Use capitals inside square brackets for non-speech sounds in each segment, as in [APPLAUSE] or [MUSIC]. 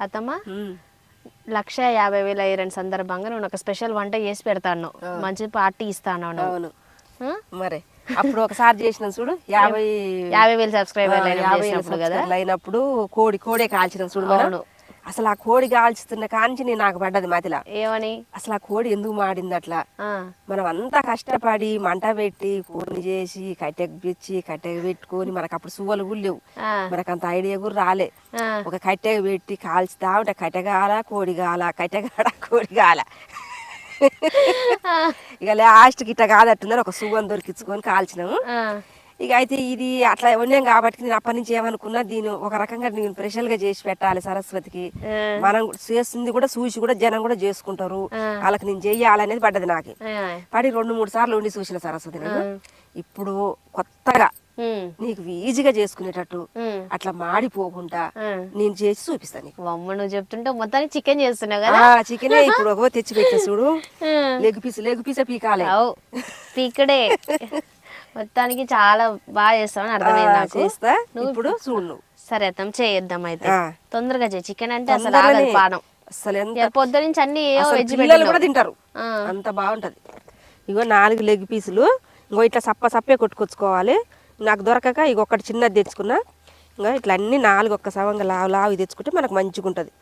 అత్తమ్మ. లక్ష యాభై వేలు అయ్యారని సందర్భంగా నువ్వు ఒక స్పెషల్ వంట చేసి పెడతాను. మంచి పార్టీ ఇస్తాను అవును? మరి అప్పుడు ఒకసారి చేసిన చూడు యాభై యాభై వేలు సబ్స్క్రైబర్లు అయినా యాభై చేసినప్పుడు కదా? అయినప్పుడు కోడి కోడే కాల్చిన చూడు అవును. అసలు ఆ కోడి కాల్చుతున్న కాంచి నేను నాకు పడ్డది మతిలా. ఏమని? అసలు ఆ కోడి ఎందుకు మాడింది అట్లా? మనం అంతా కష్టపడి మంట పెట్టి కోడిని చేసి కట్టెకు పిచ్చి కట్టెకు పెట్టుకొని మనకు అప్పుడు సువ్వలు కూడా లేవు. మనకు అంత ఐడియా కూడా రాలే. ఒక కట్టెకు పెట్టి కాల్చుతా ఉంటే కట్టె కాల కోడి కాల కట్టె కాడ కోడి కాల ఇక లాస్ట్కి ఇట్లా కాదట్టుందని ఒక సువ్వని దొరికించుకొని కాల్చినాము. ఇక అయితే ఇది అట్లా ఉన్నాం కాబట్టి నేను అప్పటి నుంచి ఏమనుకున్నా దీని ఒక రకంగా నేను స్పెషల్గా చేసి పెట్టాలి సరస్వతికి. మనం చేస్తుంది కూడా చూసి కూడా జనం కూడా చేసుకుంటారు. వాళ్ళకి నేను చెయ్యాలనేది పడ్డది నాకు. పడి రెండు మూడు సార్లు ఉండి చూసిన సరస్వతి నేను. ఇప్పుడు కొత్తగా నీకు ఈజీగా చేసుకునేటట్టు అట్లా మాడిపోకుండా. నేను చేసి చూపిస్తాను నీకు. అమ్మ నువ్వు చెప్తుంటే మొత్తానికి చికెన్ చేస్తున్నావు కదా? చికెనే ఇప్పుడు ఒక తెచ్చి పెట్టే చూడు. లెగ్ పీస్ లెగ్ పీసే పీకాలే. పీకడే. [LAUGHS] మొత్తానికి చాలా బాగా చేస్తావని అర్థమైంది నాకు. చేస్తా. ఇప్పుడు చూడు. నువ్వు సరే అత్తం చేద్దాం అయితే. తొందరగా చేయి. చికెన్ అంటే అసలు. ఆగదు పానం అసలు పొద్దు నుంచి అన్ని వెజ్ పిల్లలు కూడా తింటారు. అంత బాగుంటది. ఇగో నాలుగు లెగ్ పీసులు. ఇంకో ఇట్లా సప్ప సప్పే కొట్టుకొచ్చుకోవాలి. నాకు దొరకక ఇక ఒకటి చిన్నది తెచ్చుకున్నా. ఇంకా ఇట్లా అన్ని నాలుగు ఒక్క సవంగా లావు లావు తెచ్చుకుంటే మనకు మంచిగా ఉంటుంది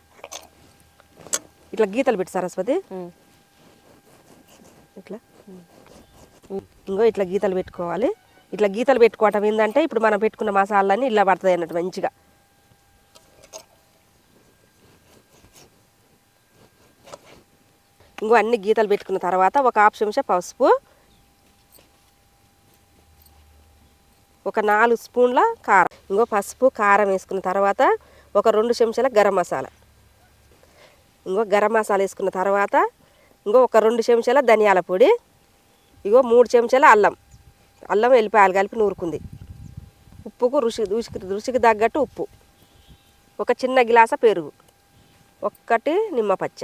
ఇట్లా గీతలు పెట్టి సరస్వతి. ఇట్లా. ఇంకో ఇట్లా గీతలు పెట్టుకోవాలి. ఇట్లా గీతలు పెట్టుకోవటం ఏంటంటే ఇప్పుడు మనం పెట్టుకున్న మసాలాన్ని ఇలా పడుతుంది అన్నట్టు మంచిగా. ఇంకో అన్ని గీతలు పెట్టుకున్న తర్వాత ఒక హాఫ్ చెంచా పసుపు ఒక నాలుగు స్పూన్ల కారం. ఇంకో పసుపు కారం వేసుకున్న తర్వాత ఒక రెండు చెంచాల గరం మసాలా. ఇంకో గరం మసాలా వేసుకున్న తర్వాత ఇంకో ఒక రెండు చెంచాల ధనియాల పొడి ఇగో మూడు చెంచాల అల్లం. అల్లం వెల్లిపాయలు కలిపి నూరుకుంది. ఉప్పుకు రుచి రుచికి రుచికి తగ్గట్టు ఉప్పు. ఒక చిన్న గిలాస పెరుగు. ఒక్కటి నిమ్మ పచ్చ.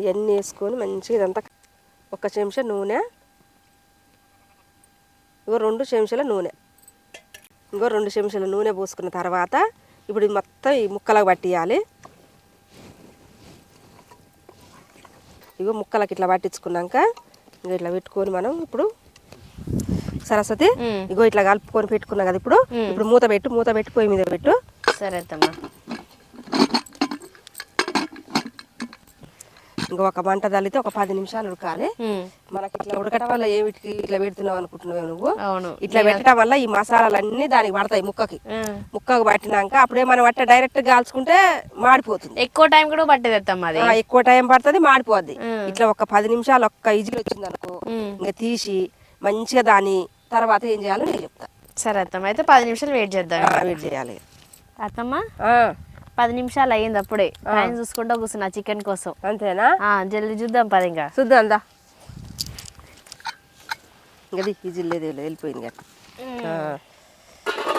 ఇవన్నీ వేసుకొని మంచిగా ఇదంతా ఒక చెంచా నూనె. ఇంకో రెండు చెంచాల నూనె. ఇంకో రెండు చెంచాల నూనె పోసుకున్న తర్వాత ఇప్పుడు మొత్తం ఈ ముక్కలకు పట్టియాలి. ఇగో ముక్కలకి ఇట్లా పట్టించుకున్నాక ఇగో ఇట్లా పెట్టుకొని మనం ఇప్పుడు సరస్వతి. ఇగో ఇట్లా కలుపుకొని పెట్టుకున్నాం కదా ఇప్పుడు. ఇప్పుడు మూత పెట్టు మూత పెట్టి పొయ్యి మీద పెట్టు. సరే అత్తమ్మ. ఒక మంట తల్లితే ఒక పది నిమిషాలు ఉడకాలి. మనకి ఇట్లా ఉడకటం వల్ల ఏమిటికి ఇట్లా పెడుతున్నావు అనుకుంటున్నావు నువ్వు? ఇట్లా పెట్టడం వల్ల ఈ మసాలాలన్నీ దానికి పడతాయి ముక్కకి. ముక్కకు పట్టినాక అప్పుడే మనం అట్ట డైరెక్ట్ కాల్చుకుంటే మాడిపోతుంది. ఎక్కువ టైం కూడా పట్టేది ఎక్కువ టైం పడుతుంది మాడిపోద్ది. ఇట్లా ఒక పది నిమిషాలు ఒక్క ఇజిల్ వచ్చింది అనుకో. ఇంకా తీసి మంచిగా దాని తర్వాత ఏం చేయాలో నేను చెప్తా. సరే అత్తమ్మ అయితే పది నిమిషాలు వెయిట్ చేద్దాం. వెయిట్ చేయాలి. అత్తమ్మ? పది నిమిషాలు అయ్యింది అప్పుడే. టైం చూసుకుంటూ కూర్చున్నా చికెన్ కోసం. అంతేనా? ఆ జల్దీ చూద్దాం పది ఇంకా. చూద్దాం అందా ఇంకది ఇజిల్ లేదు వెళ్ళిపోయింది కదా.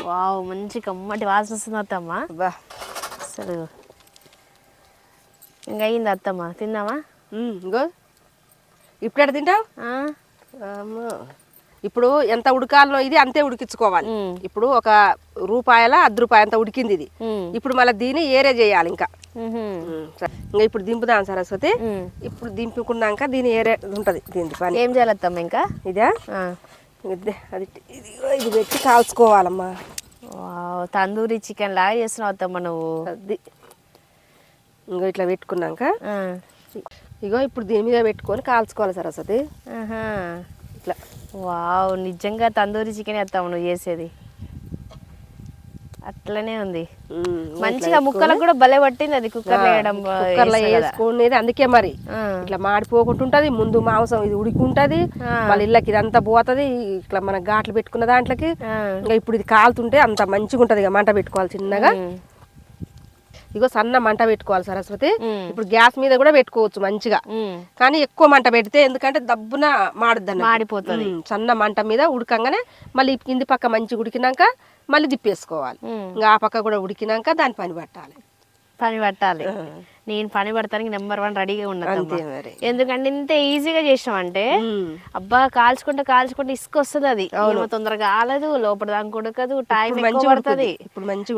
వావ్ మంచి కమ్మటి వాసన వస్తుంది అత్తమ్మ. అబ్బా అసలు. ఇంకా అయ్యింది అత్తమ్మ. తిందామా ఇంకో. ఇప్పుడు తింటావు. ఇప్పుడు ఎంత ఉడకాలనో ఇది అంతే ఉడికించుకోవాలి. ఇప్పుడు ఒక రూపాయల అర్ధ రూపాయ అంత ఉడికింది ఇది. ఇప్పుడు మళ్ళీ దీన్ని ఏరే చేయాలి ఇంకా. ఇంకా ఇప్పుడు దింపుదాం సరస్వతి. ఇప్పుడు దింపుకున్నాక దీని ఏరే ఉంటుంది దీని పని. ఏం చేయాలి అత్తమ్మ ఇంకా ఇదా అది ఇది ఇది పెట్టి కాల్చుకోవాలమ్మా. తందూరి చికెన్ లాగా చేస్తున్నావు అత్తమ్మ నువ్వు. అది. ఇంకో ఇట్లా పెట్టుకున్నాక. ఇగో ఇప్పుడు దీని మీద పెట్టుకొని కాల్చుకోవాలి సరస్వతి. ఇట్లా వావ్ నిజంగా తందూరి చికెన్ వేస్తావు నువ్వు చేసేది అట్లనే ఉంది మంచిగా ముక్కలకు కూడా భలే పట్టింది అది కుక్కర్ వేయడం కుక్కర్లో వేసుకునేది అందుకే మరి. ఇట్లా మాడిపోకుండా ఉంటది ముందు మాంసం ఇది ఉడికి ఉంటది ఆ. మళ్ళీ ఇళ్ళకి ఇదంతా పోతుంది ఇట్లా మన ఘాట్లు పెట్టుకున్న దాంట్లోకి. ఇంకా ఇప్పుడు ఇది కాలుతుంటే అంత మంచిగా ఉంటది ఇక మంట పెట్టుకోవాలి చిన్నగా. ఇగో సన్న మంట పెట్టుకోవాలి సరస్వతి. ఇప్పుడు గ్యాస్ మీద కూడా పెట్టుకోవచ్చు మంచిగా. కానీ ఎక్కువ మంట పెడితే ఎందుకంటే దబ్బున మాడుద్ది అన్నట్టు. మాడిపోతది. సన్న మంట మీద ఉడకంగానే మళ్ళీ కింది పక్క మంచిగా ఉడికినాక మళ్ళీ దిప్పేసుకోవాలి ఉమ్. ఇంకా ఆ పక్క కూడా ఉడికినాక దాని పని పట్టాలి పని పట్టాలి నేను పని పడతానికి నెంబర్ వన్ రెడీగా మరి. ఎందుకంటే ఇంత ఈజీగా చేసాం అంటే. అబ్బా కాల్చుకుంటే కాల్చుకుంటే ఇసుక వస్తుంది అది. తొందరగా కాలదు లోపల దానికి ఉడకదు టైం ఎక్కువ మంచిగా పడుతుంది.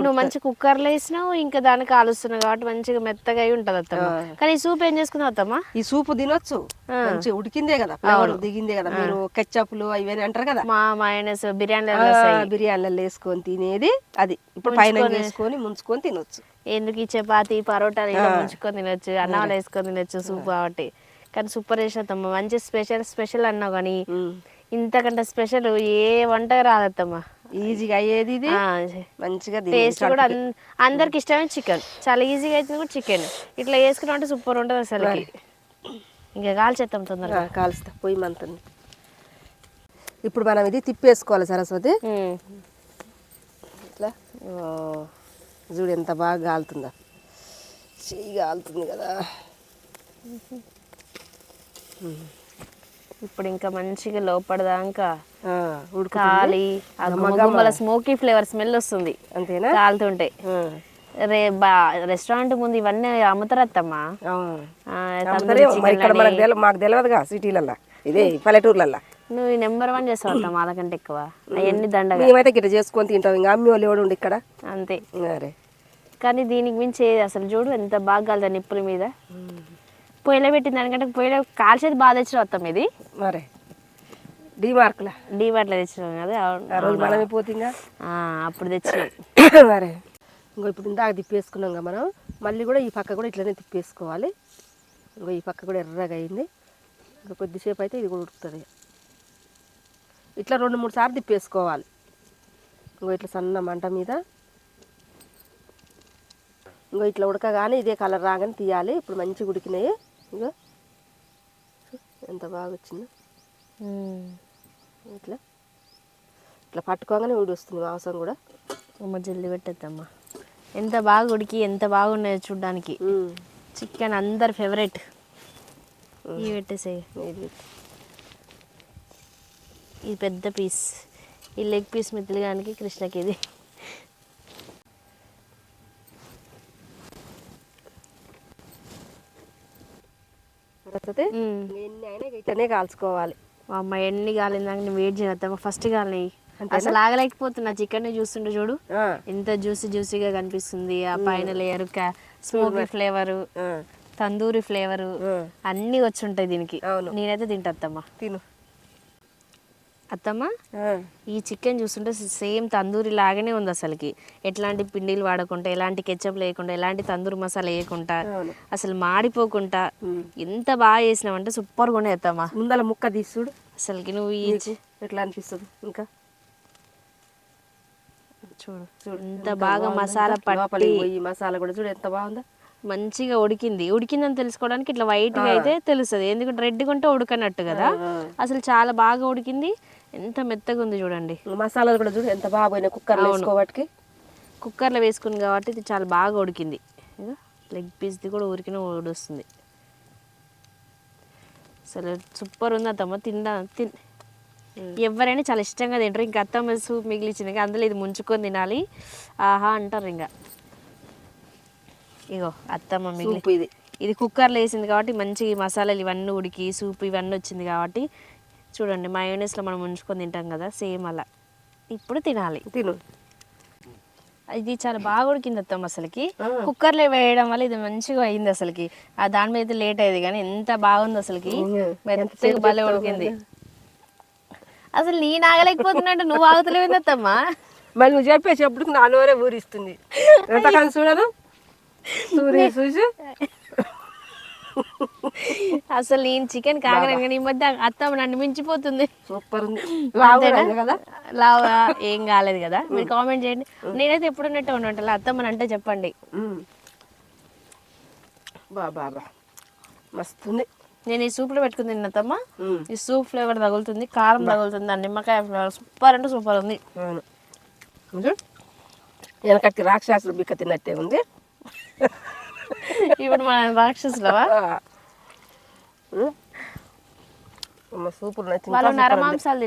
నువ్వు మంచి కుక్కర్లో వేసినావు ఇంకా దాన్ని కాలుస్తున్నావు కాబట్టి మంచిగా మెత్తగా అయి ఉంటది అత్తమ్మ. కానీ ఈ సూప్ ఏం చేసుకున్నావు అత్తమ్మ? ఈ సూపు తినొచ్చు. మంచిగా ఉడికిందే కదా దిగిందే కదా. మీరు కెచ్చప్లు అవన్నీ అంటారు కదా. మా మైనస్ బిర్యానీ బిర్యానీలలో వేసుకొని తినేది అది. ఇప్పుడు పైన వేసుకొని ముంచుకొని తినొచ్చు. ఎందుకు ఈ చపాతి పరోటాలు ఇలా ముంచుకొని తినొచ్చు అన్నాలు వేసుకొని తినొచ్చు సూప్ కాబట్టి కానీ సూపర్ చేసినత్తమ్మ మంచి స్పెషల్ స్పెషల్ అన్నావు కానీ. ఇంతకంటే స్పెషల్ ఏ వంట రాదత్తమ్మ. ఈజీగా అయ్యేది ఇది? మంచిగా. టేస్ట్ కూడా అందరికి ఇష్టమైన చికెన్. చాలా ఈజీగా అవుతుంది కూడా చికెన్. ఇట్లా వేసుకున్నా అంటే సూపర్ ఉంటుంది అసలు ఇంకా కాల్చేస్తాం తొందరగా. కాలుస్తా. పొయ్యి మంతుంది. ఇప్పుడు మనం ఇది తిప్పేసుకోవాలి సరస్వతి. ఇట్లా. ఓ, చూడు ఎంత బాగా కాలుతుందా చెయ్యి కాలుతుంది కదా. ఇప్పుడు ఇంకా మంచిగా లోపడదాకా ఆ, ఉడుకు కాలి ఆ గుమ్మగుమ్మల స్మోకీ ఫ్లేవర్ స్మెల్ వస్తుంది. అంతేనా? కాలుతుంటే రే బా రెస్టారెంట్ ముందు ఇవన్నీ అమ్ముతారత్తమ్మా. మాకు తెలియదుగా సిటీలల్లో. ఇదే పల్లెటూర్లల్లో. నువ్వు నెంబర్ వన్ చేస్తావు వాళ్ళకంటే ఎక్కువ. అవన్నీ దండగా. మేమైతే గిట్ట చేసుకొని తింటాం ఇంకా అమ్మి వాళ్ళు ఎవడు ఇక్కడ? అంతే. అరే. కానీ దీనికి మించి అసలు చూడు ఎంత బాగా కలుతా నిప్పుల మీద. పొయ్యిలో పెట్టిన దానికంటే పొయ్యిలో కాల్చేది బాగా తెచ్చిన వస్తాం ఇది మరే. డీ మార్కులా? డీమార్ట్లో తెచ్చినాం కదా. ఆ రోజు మనమే పోతుంగా ఆ, అప్పుడు తెచ్చినాం. [COUGHS] మరే. ఇంకో ఇప్పుడు ఇందాక తిప్పేసుకున్నాం కదా మనం మళ్ళీ కూడా ఈ పక్క కూడా ఇట్లనే తిప్పేసుకోవాలి. ఇంకో ఈ పక్క కూడా ఎర్రగా అయింది. ఇంకా కొద్దిసేపు అయితే ఇది కూడా ఉడుకుతుంది. ఇట్లా రెండు మూడు సార్లు తిప్పేసుకోవాలి. ఇంకో ఇట్లా సన్న మంట మీద. ఇంకో ఇట్లా ఉడకగానే ఇదే కలర్ రాగానే తీయాలి. ఇప్పుడు మంచిగా ఉడికినాయి. ఇంకో. ఎంత బాగా వచ్చిందో. ఇట్లా. ఇట్లా పట్టుకోగానే ఊడి వస్తుంది మాంసం కూడా. అమ్మ జల్ది పెట్టద్దమ్మా. ఎంత బాగా ఉడికి ఎంత బాగున్నాయో చూడ్డానికి. చికెన్ అందరి ఫేవరెట్. ఇవి పెట్టేసే ఇది ఈ పెద్ద పీస్ ఈ లెగ్ పీస్ మిత్తిలిగానికి కృష్ణకి ఇది ఇట్లనే కాల్చుకోవాలి. మా అమ్మ ఎన్ని కాలిందాక నేను వెయిట్ చేయొద్దామా ఫస్ట్ కాలినాయి. అసలు ఆగలేకపోతున్నా. చికెన్ చూస్తుంటే చూడు. ఎంత జ్యూసీ జ్యూసీగా కనిపిస్తుంది. ఆ పైన layer smoky flavour tandoori flavour. అన్నీ వచ్చి ఉంటాయి దీనికి. అవును. నేనైతే తింటా అత్తమ్మ తిను. అత్తమ్మ ఈ చికెన్ చూస్తుంటే సేమ్ తందూరి లాగానే ఉంది అసలుకి. ఎట్లాంటి పిండిలు వాడకుండా ఎలాంటి కెచ్చప్ లేకుండా ఎలాంటి తందూరి మసాలా వేయకుండా. అసలు మాడిపోకుండా. ఎంత బాగా చేసినావంటే సూపర్గా ఉండే అత్తమ్మ. ముందల ముక్క తీసుడు అసలుకి నువ్వు ఈ ఎట్లా అనిపిస్తుంది? ఇంకా? చూడు ఎంత బాగా మసాలా పట్టి మసాలా కూడా చూడు ఎంత బాగుందో. మంచిగా ఉడికింది. ఉడికిందని తెలుసుకోవడానికి ఇట్లా white గా అయితే తెలుస్తుంది. ఎందుకంటే రెడ్గా ఉంటే ఉడకనట్టు కదా. అసలు చాలా బాగా ఉడికింది. ఎంత మెత్తగా ఉంది చూడండి. మసాలాలు కూడా చూడు ఎంత బాగా పోయినాయి కుక్కర్లో వేసుకోబట్టి కుక్కర్లో వేసుకుంది కాబట్టి ఇది చాలా బాగా ఉడికింది. లెగ్ పీస్ది కూడా ఉరికిన ఉడుస్తుంది అసలు సూపర్ ఉంది అత్తమ్మ తిండా తిన్ ఎవరైనా చాలా ఇష్టంగా తింటారు. ఇంకా అత్తమ్మ సూప్ మిగిలిచింది ఇంకా అందులో ఇది ముంచుకొని తినాలి. ఆహా అంటారు ఇంకా. ఇగో అత్తమ్మ మిగిలి ఇది. ఇది కుక్కర్లో వేసింది కాబట్టి మంచిగా ఈ మసాలాలు ఇవన్నీ ఉడికి సూప్ ఇవన్నీ వచ్చింది కాబట్టి చూడండి మయోనీస్లో మనం ఉంచుకొని తింటాం కదా సేమ్ అలా. ఇప్పుడు తినాలి. తిను. ఇది చాలా బాగా ఉడికింది అత్తమ్మ అసలుకి. కుక్కర్లో వేయడం వల్ల ఇది మంచిగా అయింది అసలుకి. ఆ దాని మీద లేట్ అయ్యేది కానీ ఎంత బాగుంది అసలుకి. మెత్తగా భలే ఉడికింది. అసలు నేను ఆగలేకపోతున్నట్టు నువ్వు ఆగుతలేవు అత్తమ్మ? మరి నువ్వు చెప్పేసేప్పుడు నా నోరే ఊరిస్తుంది. ఎంతకాలం చూడను? చూసి అసలు నేను చికెన్ కాగలను కానీ ఈ మధ్య అత్తమ్మ నన్ను మించిపోతుంది. సూపర్. కదా లావా ఏం కాలేదు కదా? మీరు కామెంట్ చేయండి. నేనైతే ఎప్పుడున్నట్టు ఉన్నట్టు అత్తమ్మని అంటే చెప్పండి. ఉమ్. బా బా బా. మస్తుంది నేను ఈ సూప్లో పెట్టుకుని తిన్నత్తమ్మ ఉమ్. ఈ సూప్ ఫ్లేవర్ తగులుతుంది కారం తగులుతుంది ఆ నిమ్మకాయ ఫ్లేవర్ సూపర్ అంటే సూపర్ ఉంది. వెనకటికి రాక్షసులు బిక్క తిన్నట్టే ఉంది. ఇప్పుడు మన రాక్షసులవా? సూపర్ నచ్చింది వాళ్ళు నరమాంసాలు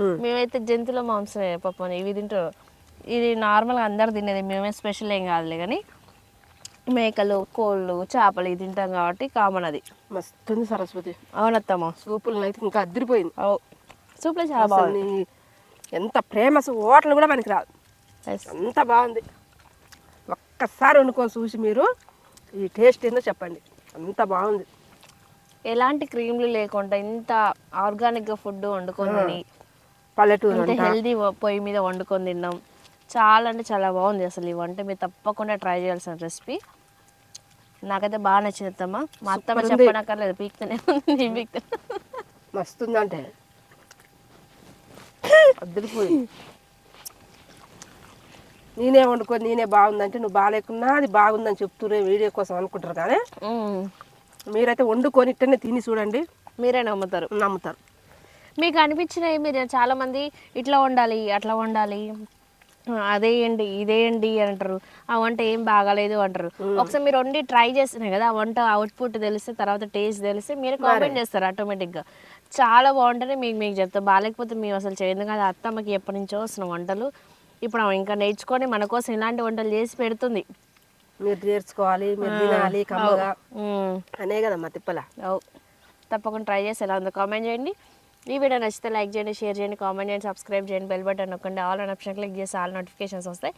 Hmm. మేమైతే జంతువుల మాంసమే పాపం ఇవి తింటారు. ఇది నార్మల్గా అందరు తినేది మేమే స్పెషల్ ఏం కాదులే కానీ మేకలు కోళ్ళు చేపలు ఇది తింటాం కాబట్టి కామన్ అది. మస్తుంది సరస్వతి. అవునత్తమ్మ. సూపులు అయితే ఇంకా అదిరిపోయింది అవు. సూప్లో చాలా బాగుంది ఎంత ప్రేమ హోటల్ కూడా మనకి రాదు. అంత బాగుంది. ఒక్కసారి వండుకొని చూసి మీరు. ఈ టేస్ట్ ఏందో చెప్పండి. అంత బాగుంది. ఎలాంటి క్రీమ్లు లేకుండా ఇంత ఆర్గానిక్గా ఫుడ్ వండుకొని పల్లెటూరు ఇంత హెల్దీ పొయ్యి మీద వండుకొని తిన్నాం. చాలా అంటే చాలా బాగుంది అసలు ఈ వంట. మీరు తప్పకుండా ట్రై చేయాల్సిన రెసిపీ. నాకైతే బాగా నచ్చింది అత్తమ్మ. మా అత్తమ్మ. చెప్పనక్కర్లేదు పీక్తూనే ఉంది నేను మస్తుందంటే. అద్దరిపోయింది [LAUGHS] నేనే వండుకొని నేనే బాగుందంటే నువ్వు బాగాలేకున్నా అది బాగుందని చెప్తురే వీడియో కోసం అనుకుంటారు కానీ. మీరైతే వండుకొని ఇట్టనే తిని చూడండి. మీరే నమ్ముతారు. నమ్ముతారు. మీకు అనిపించినవి మీరు చాలా మంది ఇట్లా వండాలి అట్లా వండాలి ఆ, అదేయండి ఇదేయండి అని అంటారు. ఆ వంట ఏం బాగాలేదు అంటారు. ఒకసారి మీరు వండి ట్రై చేస్తున్నాయి కదా ఆ వంట అవుట్పుట్ తెలిస్తే తర్వాత టేస్ట్ తెలిస్తే మీరు కామెంట్ చేస్తారు ఆటోమేటిక్గా చాలా బాగుంటేనే మీకు మీకు చెప్తా. బాగాలేకపోతే మేము అసలు చేయదు కదా అత్తమ్మకి ఎప్పటి నుంచో వస్తున్న వంటలు. ఇప్పుడు ఆమె ఇంకా నేర్చుకొని మన కోసం ఇలాంటి వంటలు చేసి పెడుతుంది. మీరు నేర్చుకోవాలి మీరు తినాలి కమ్మగా. మ్మ్. అనే కదా మా తిప్పల. తప్పకుండా ట్రై చేసి ఎలా ఉందో. కామెంట్ చేయండి. ఈ వీడియో నచ్చితే లైక్ చేయండి షేర్ చేయండి కామెంట్ చేయండి సబ్స్క్రైబ్ చేయండి బెల్ బటన్ నొక్కండి ఆల్ అన్ ఆప్షన్ క్లిక్ చేసి ఆల్ నోటిఫికేషన్స్ వస్తాయి.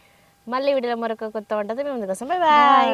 మళ్ళీ వీడియోలో మరొక కొత్త ఉంటుంది మేము ముందుకోసం బాయ్.